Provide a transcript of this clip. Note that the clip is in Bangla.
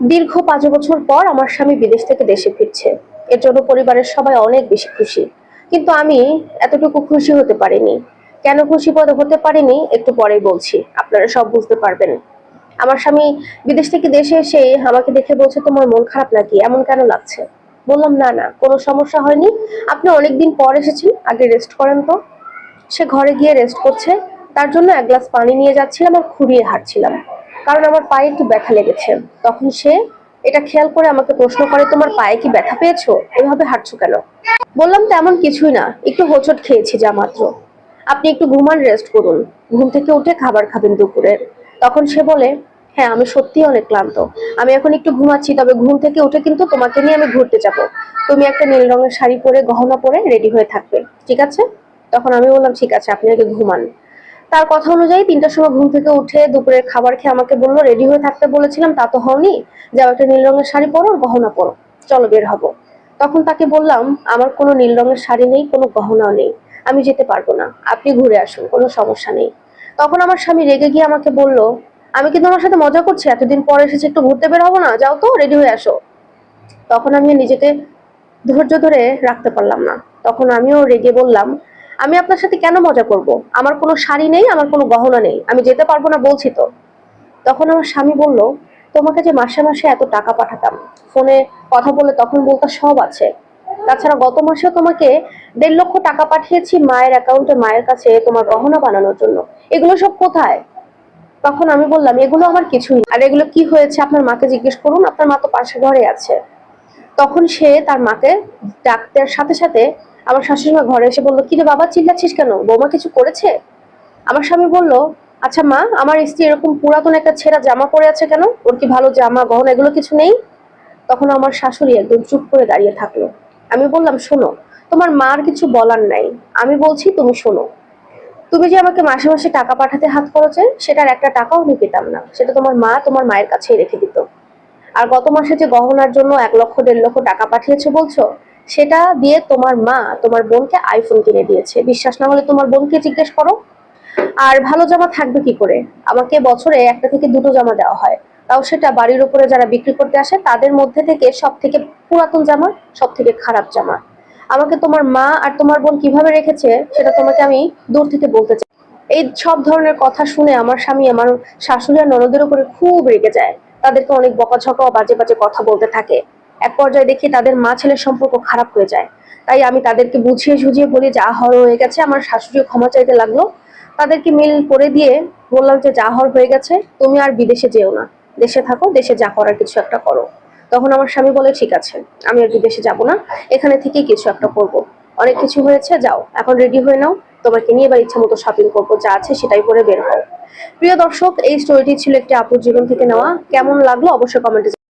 দীর্ঘ পাঁচ বছর পর আমার স্বামী বিদেশ থেকে দেশে ফিরছে। এর জন্য পরিবারের সবাই অনেক বেশি খুশি। কিন্তু আমি এতটুকু খুশি হতে পারিনি। কেন খুশি পদ হতে পারিনি, একটু পরেই বলছি। আপনারা সব বুঝতে পারবেন। আমার স্বামী বিদেশ থেকে দেশে এসে আমাকে দেখে বলছে, তোমার মন খারাপ নাকি? এমন কেন লাগছে? বললাম, না না, কোনো সমস্যা হয়নি। আপনি অনেকদিন পর এসেছেন, আগে রেস্ট করেন তো। সে ঘরে গিয়ে রেস্ট করছে। তার জন্য এক গ্লাস পানি নিয়ে যাচ্ছিলাম আর খুঁড়িয়ে হাঁটছিলাম। কারণ আমার পায়ে একটু ব্যথা লেগেছে। তখন সে এটা খেয়াল করে আমাকে প্রশ্ন করে, তোমার পায়ে কি ব্যথা পেয়েছ? এভাবে হাঁটছো কেন? বললাম, তেমন কিছুই না। একটু হোঁচট খেয়েছি যা মাত্র। আপনি একটু ঘুমান রেস্ট করুন। ঘুম থেকে উঠে খাবার খাবেন দুপুরের। তখন সে বলে হ্যাঁ আমি সত্যিই অনেক ক্লান্ত। আমি এখন একটু ঘুমাচ্ছি, তবে ঘুম থেকে উঠে কিন্তু তোমাকে নিয়ে আমি ঘুরতে যাব। তুমি একটা নীল রঙের শাড়ি পরে গহনা পরে রেডি হয়ে থাকবে। ঠিক আছে? তখন আমি বললাম, ঠিক আছে, আপনি আগে ঘুমান। তার কথা অনুযায়ী তিনটার সময় ঘুম থেকে উঠে দুপুরের খাবার খেয়ে আমাকে বলল, রেডি হয়ে থাকতে বলেছিলাম, তা তো হওনি। যাও একটা নীল রঙের শাড়ি পরো গহনা পরো। চলো বের হব। তখন তাকে বললাম, আমার কোনো নীল রঙের শাড়ি নেই, কোনো গহনাও নেই। আমি যেতে পারব না। আপনি ঘুরে আসুন, কোনো সমস্যা নেই। তখন আমার স্বামী রেগে গিয়ে আমাকে বলল, আমি কি তোমার সাথে মজা করছি? এতদিন পর এসেছে, একটু ঘুরতে বের হব না? যাও তো, রেডি হয়ে আসো। তখন আমি নিজেকে ধৈর্য ধরে রাখতে পারলাম না। তখন আমিও রেগে বললাম আমি আপনার সাথে কেন মজা করব? আমার কোনো শাড়ি নেই, আমার কোনো গহনা নেই। আমি যেতে পারব না বলছি তো। তখন আমার স্বামী বলল, তোমাকে যে মাসে মাসে এত টাকা পাঠাতাম, ফোনে কথা বলে তখন বলতে সব আছে। তাছাড়া গত মাসেও তোমাকে দেড় লক্ষ টাকা পাঠিয়েছি মায়ের অ্যাকাউন্টে, মায়ের কাছে তোমার গহনা বানানোর জন্য। এগুলো সব কোথায়? তখন আমি বললাম, এগুলো আমার কিছুই। আর এগুলো কি হয়েছে আপনার মাকে জিজ্ঞেস করুন, আপনার মা তো পাশে ঘরে আছে। তখন সে তার মাকে ডাকতে সাথে সাথে আমার শাশুড়ি মা ঘরে এসে বলল, কিরে বাবা, চিল্লাচ্ছিস কেন? বৌমা কিছু করেছে? আমার স্বামী বলল আচ্ছা মা, আমার স্ত্রী এরকম পুরাতন একটা ছেঁড়া জামা পরে আছে কেন? ওর কি ভালো জামা, গহনা এগুলো কিছু নেই? তখন আমার শাশুড়ি একদম চুপ করে দাঁড়িয়ে থাকল। আমি বললাম, শোনো, তোমার মার কিছু বলার নাই। আমি বলছি, তুমি শোনো। তুমি যে আমাকে মাসে মাসে টাকা পাঠাতে হাত খরচে সেটার একটা টাকাও আমি পেতাম না। সেটা তোমার মা তোমার মায়ের কাছেই রেখে দিত। আর গত মাসে যে গহনার জন্য এক লক্ষ, দেড় লক্ষ টাকা পাঠিয়েছে বলছো সেটা দিয়ে তোমার মা তোমার বোনকে আইফোন কিনে দিয়েছে। বিশ্বাস না হলে তোমার বোনকে জিজ্ঞেস করো। আর ভালো জামা থাকবে কি করে? আমাকে বছরে একটা থেকে দুটো জামা দেওয়া হয়। তাও সেটা বাড়ির উপরে যারা বিক্রি করতে আসে, তাদের মধ্যে থেকে সব থেকে পুরাতন জামা সব থেকে খারাপ জামা। আমাকে তোমার মা আর তোমার বোন কীভাবে রেখেছে, সেটা তোমাকে আমি দূর থেকে বলতে চাই। এই সব ধরনের কথা শুনে আমার স্বামী, আমার শাশুড়ি আর ননদের উপরে খুব রেগে যায়। তাদেরকে অনেক বকাঝকা বাজে বাজে কথা বলতে থাকে। এক পর্যায়ে দেখি তাদের মা ছেলের সম্পর্ক খারাপ হয়ে যায়। তাই আমি তাদেরকে বুঝিয়ে সুঝিয়ে বলি, যা হওয়ার হয়ে গেছে, আমার শাশুড়িও ক্ষমা চাইতে লাগল। তাদেরকে মিল করে দিয়ে বললাম যে, যা হওয়ার হয়ে গেছে, তুমি আর বিদেশে যেও না। দেশে থাকো, দেশে যা করার কিছু একটা করো। তখন আমার স্বামী বলে, ঠিক আছে, আমি আর বিদেশে যাব না, এখানে থেকেই কিছু একটা করব। অনেক কিছু হয়েছে, যাও, এখন রেডি হয়ে নাও। তোমাকে নিয়ে এবার ইচ্ছা মতো শপিং করব, যা আছে সেটাই করে বের হও। প্রিয় দর্শক, এই স্টোরিটি ছিল একটি আপুর জীবন থেকে নেওয়া। কেমন লাগল অবশ্যই কমেন্টে